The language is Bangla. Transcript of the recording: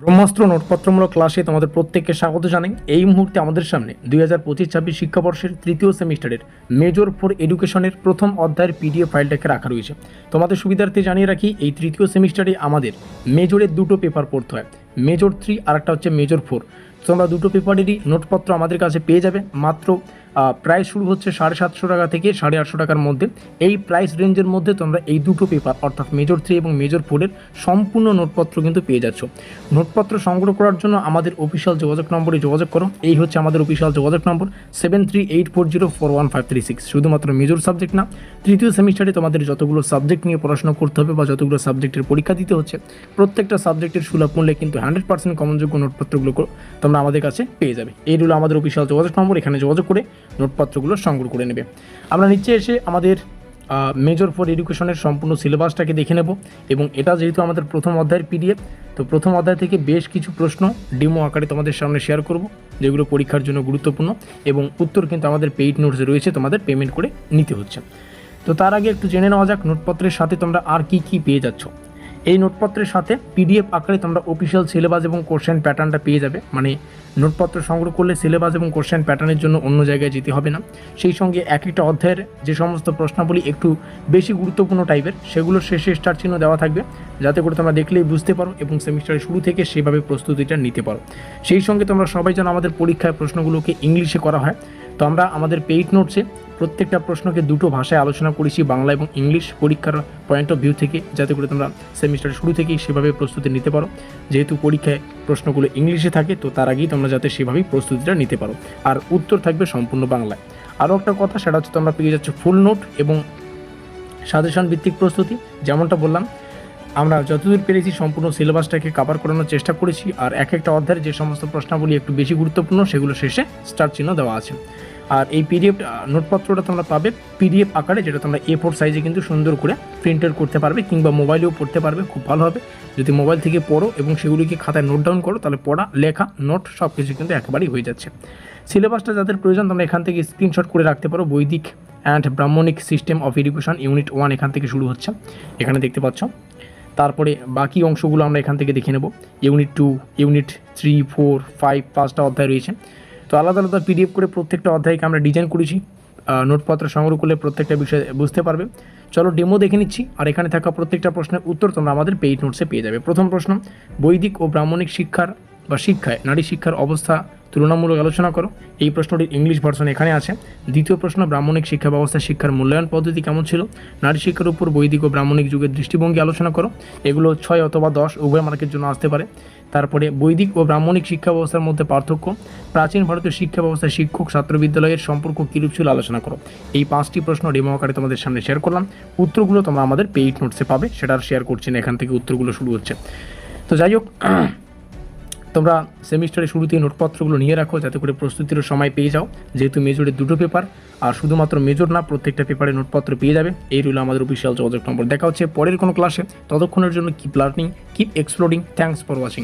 ব্রহ্মাস্ত্র নোটপত্রমূলক ক্লাসে তোমাদের প্রত্যেককে স্বাগত জানাই। এই মুহূর্তে আমাদের সামনে দুই হাজার পঁচিশ ছাব্বিশ শিক্ষাবর্ষের তৃতীয় সেমিস্টারের মেজর ফর এডুকেশনের প্রথম অধ্যায়ের পিডিএফ ফাইলটাকে রাখা রয়েছে। তোমাদের সুবিধার্থে জানিয়ে রাখি, এই তৃতীয় সেমিস্টারে আমাদের মেজরের দুটো পেপার পড়তে হয়। মেজর থ্রি আর একটা হচ্ছে মেজর ফোর তোমরা দুটো পেপারেরই নোটপত্র আমাদের কাছে পেয়ে যাবে। মাত্র প্রাইস শুরু হচ্ছে সাড়ে সাতশো টাকা থেকে সাড়ে আটশো টাকার মধ্যে। এই প্রাইস রেঞ্জের মধ্যে তোমরা এই দুটো পেপার অর্থাৎ মেজর থ্রি এবং মেজর ফোরের সম্পূর্ণ নোটপত্র কিন্তু পেয়ে যাচ্ছ। নোটপত্র সংগ্রহ করার জন্য আমাদের অফিসিয়াল যোগাযোগ নম্বরে যোগাযোগ করো। এই হচ্ছে আমাদের অফিসিয়াল যোগাযোগ নম্বর seven three eight four zero four one five three six শুধুমাত্র মেজর সাবজেক্ট না, তৃতীয় সেমিস্টারে তোমাদের যতগুলো সাবজেক্ট নিয়ে পড়াশোনা করতে হবে বা যতগুলো সাবজেক্টের পরীক্ষা দিতে হচ্ছে, প্রত্যেকটা সাবজেক্টের সুলভ মূল্যে কিন্তু হান্ড্রেড পার্সেন্ট কমনযোগ্য নোটপত্রগুলো তোমরা আমাদের কাছে পেয়ে যাবে। এই আমাদের অফিসিয়াল যোগাযোগ নম্বর, এখানে যোগাযোগ করে নোটপত্রগুলো সংগ্রহ করে নেবে। আমরা নিচে এসে আমাদের মেজর ফর এডুকেশনের সম্পূর্ণ সিলেবাসটাকে দেখে নেব এবং এটা যেহেতু আমাদের প্রথম অধ্যায়ের পিডিএফ তো প্রথম অধ্যায় থেকে বেশ কিছু প্রশ্ন ডিমো আকারে তোমাদের সামনে শেয়ার করব, যেগুলো পরীক্ষার জন্য গুরুত্বপূর্ণ এবং উত্তর কিন্তু আমাদের পেইড নোটসে রয়েছে, তোমাদের পেমেন্ট করে নিতে হচ্ছে। তো তার আগে একটু জেনে নেওয়া যাক, নোটপত্রের সাথে তোমরা আর কি কি পেয়ে যাচ্ছ। এই নোটপত্রের সাথে পিডিএফ আকারে তোমরা অফিসিয়াল সিলেবাস এবং কোশ্চেন প্যাটার্নটা পেয়ে যাবে। মানে নোটপত্র সংগ্রহ করলে সিলেবাস এবং কোশ্চেন প্যাটার্নের জন্য অন্য জায়গায় যেতে হবে না। সেই সঙ্গে এক একটা অধ্যায়ের যে সমস্ত প্রশ্নাবলী একটু বেশি গুরুত্বপূর্ণ টাইপের সেগুলো শেষে স্টার চিহ্ন দেওয়া থাকবে। যাতে করে তোমরা দেখলেই বুঝতে পারো এবং সেমিস্টারের শুরু থেকে সেভাবে প্রস্তুতিটা নিতে পারো। সেই সঙ্গে তোমরা সবাই যেন আমাদের পরীক্ষায় প্রশ্নগুলোকে ইংলিশে করা হয়। তো আমরা আমাদের পেইড নোটসে প্রত্যেকটা প্রশ্নকে দুটো ভাষায় আলোচনা করেছি, বাংলা এবং ইংলিশ পরীক্ষার পয়েন্ট অফ ভিউ থেকে। যাতে করে তোমরা সেমিস্টার শুরু থেকেই সেভাবে প্রস্তুতি নিতে পারো। যেহেতু পরীক্ষায় প্রশ্নগুলো ইংলিশে থাকে, তো তার আগেই তোমরা যাতে সেভাবেই প্রস্তুতিটা নিতে পারো। আর উত্তর থাকবে সম্পূর্ণ বাংলায়। আরও একটা কথা, সেটা হচ্ছে তোমরা পেয়ে যাচ্ছ ফুল নোট এবং সাজেশন ভিত্তিক প্রস্তুতি। যেমনটা বললাম আমরা যতদূর পেরেছি সম্পূর্ণ সিলেবাসটাকে কাভার করানোর চেষ্টা করেছি, আর এক একটা অধ্যায়ের যে সমস্ত প্রশ্নাবলী একটু বেশি গুরুত্বপূর্ণ, সেগুলো শেষে স্টার চিহ্ন দেওয়া আছে। আর এই পিডিএফ নোটপত্রটা তোমরা পাবে পিডিএফ আকারে, যেটা তোমরা এ ফোর সাইজে কিন্তু সুন্দর করে প্রিন্টার করতে পারবে, কিংবা মোবাইলেও পড়তে পারবে, খুব ভালো হবে। যদি মোবাইল থেকে পড়ো এবং সেগুলিকে খাতায় নোট ডাউন করো, তাহলে পড়া, লেখা নোট সব কিছু কিন্তু একেবারেই হয়ে যাচ্ছে। সিলেবাসটা যাদের প্রয়োজন, তোমরা এখান থেকে স্ক্রিনশট করে রাখতে পারো। বৈদিক and Brahmanic system of education unit one এখান থেকে শুরু হচ্ছে। এখানে দেখতে পাচ্ছ তারপরে বাকি অংশগুলো আমরা এখান থেকে দেখে নেব। Unit two unit three four five পাঁচটা অধ্যায় রয়েছে। তো আলাদা আলাদা পিডিএফ করে প্রত্যেকটা অধ্যায়কে আমরা ডিজাইন করেছি। নোটপত্র সংগ্রহ করলে প্রত্যেকটা বিষয় বুঝতে পারবে। চলো ডেমো দেখে নিচ্ছি। আর এখানে থাকা প্রত্যেকটা প্রশ্নের উত্তর তোমরা আমাদের পেইড নোটসে পেয়ে যাবে। প্রথম প্রশ্ন, বৈদিক ও ব্রাহ্মণিক শিক্ষার বা শিক্ষায়, নারী শিক্ষার অবস্থা তুলনামূলক আলোচনা করো। এই প্রশ্নটির ইংলিশ ভার্সন এখানে আছে। দ্বিতীয় প্রশ্ন, ব্রাহ্মণিক শিক্ষা ব্যবস্থা শিক্ষার মূল্যায়ন পদ্ধতি কেমন ছিল? নারী শিক্ষার উপর বৈদিক ও ব্রাহ্মণিক যুগের দৃষ্টিভঙ্গি আলোচনা করো। এগুলো ছয় অথবা দশ উভয় মার্কের জন্য আসতে পারে। তারপরে, বৈদিক ও ব্রাহ্মণিক শিক্ষা ব্যবস্থার মধ্যে পার্থক্য। প্রাচীন ভারতীয় শিক্ষা ব্যবস্থায় শিক্ষক ছাত্র বিদ্যালয়ের সম্পর্ক কীরূপ ছিল আলোচনা করো। এই পাঁচটি প্রশ্ন ডেমো আকারে তোমাদের সামনে শেয়ার করলাম। উত্তরগুলো তোমরা আমাদের পেইড নোটসে পাবে। সেটা শেয়ার করছি না, এখান থেকে উত্তরগুলো শুরু হচ্ছে। তো যাই হোক তোমরা সেমিস্টারের শুরুতেই নোটপত্রগুলো নিয়ে রাখো, যাতে করে প্রস্তুতির সময় পেয়ে যাও। যেহেতু মেজরের দুটো পেপার, আর শুধুমাত্র মেজর না, প্রত্যেকটা পেপারে নোটপত্র পেয়ে যাবে। এই রইল আমাদের অফিসিয়াল যোগাযোগ নম্বর। দেখা হচ্ছে পরের কোনো ক্লাসে ততক্ষণের জন্য keep learning keep exploring thanks for watching